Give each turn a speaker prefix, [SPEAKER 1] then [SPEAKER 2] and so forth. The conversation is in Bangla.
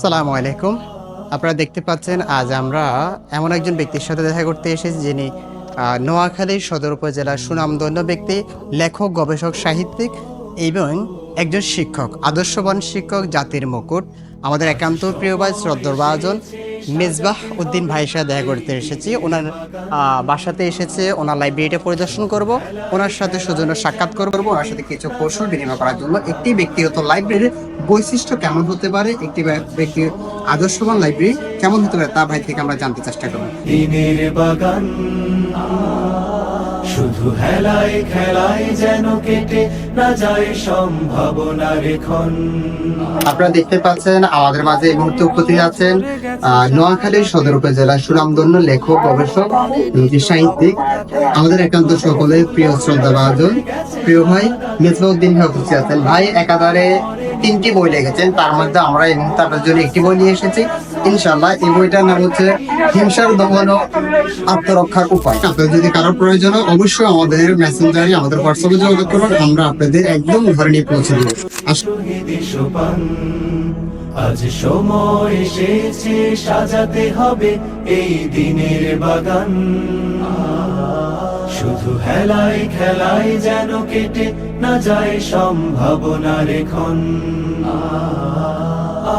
[SPEAKER 1] সালামু আলাইকুম। আপনারা দেখতে পাচ্ছেন, আজ আমরা এমন একজন ব্যক্তির সাথে দেখা করতে এসেছি যিনি নোয়াখালী সদর উপজেলার সুনামধন্য ব্যক্তি, লেখক, গবেষক, সাহিত্যিক এবং একজন শিক্ষক, আদর্শবান শিক্ষক জাতির মুকুট। আমাদের একান্ত প্রিয় ভাই শ্রদ্ধর বাজন মেজবাহ উদ্দিন ভাইয়ের সাথে দেখা করতে এসেছি। ওনার বাসাতে এসেছে, ওনার লাইব্রেরিটা পরিদর্শন করব। ওনার সাথে সৌজন্য সাক্ষাৎ করব, ওনার সাথে কিছু কৌশল বিনিময় করার জন্য। একটি ব্যক্তিগত লাইব্রেরির বৈশিষ্ট্য কেমন হতে পারে, একটি ব্যা- ব্যক্তির আদর্শবান লাইব্রেরি কেমন হতে পারে, তা ভাই থেকে আমরা জানতে চেষ্টা করব।
[SPEAKER 2] শুধু হেলায় খেলায় যেন কেটে না যায় সম্ভাবনা রেখন
[SPEAKER 1] আপনারা দেখতে পাচ্ছেন আমাদের মাঝে এই মুহূর্তে উপস্থিত আছেন আহ, নোয়াখালীর সদর উপজেলার সুনামধন্য লেখক গবেষক সাহিত্যিক আমাদের একান্ত সকলের প্রিয় শ্রদ্ধা ভাজন প্রিয় ভাই মেজবাউদ্দিন ভাই উপস্থিত আছেন। ভাই একাধারে তিনটি বই লিখেছেন তার মধ্যে আমরা এই মুহূর্তে আপনার জন্য একটি বই নিয়ে এসেছি। ইনশাল্লাহ এই বইটার নাম হচ্ছে হিংসার দমন আত্মরক্ষার উপায়। আপনাদের যদি কারোর প্রয়োজন হয় অবশ্যই আমাদের মেসেঞ্জারে আমাদের হোয়াটসঅ্যাপে যোগাযোগ করুন আমরা আপনাদের একদম ঘরে নিয়ে পৌঁছে দেবো।
[SPEAKER 2] আজ সময় এসেছে সাজাতে হবে এই দিনের বাগান। শুধু হেলায় খেলায় যেন কেটে না যায় সম্ভাবনা রেখন আ, আ,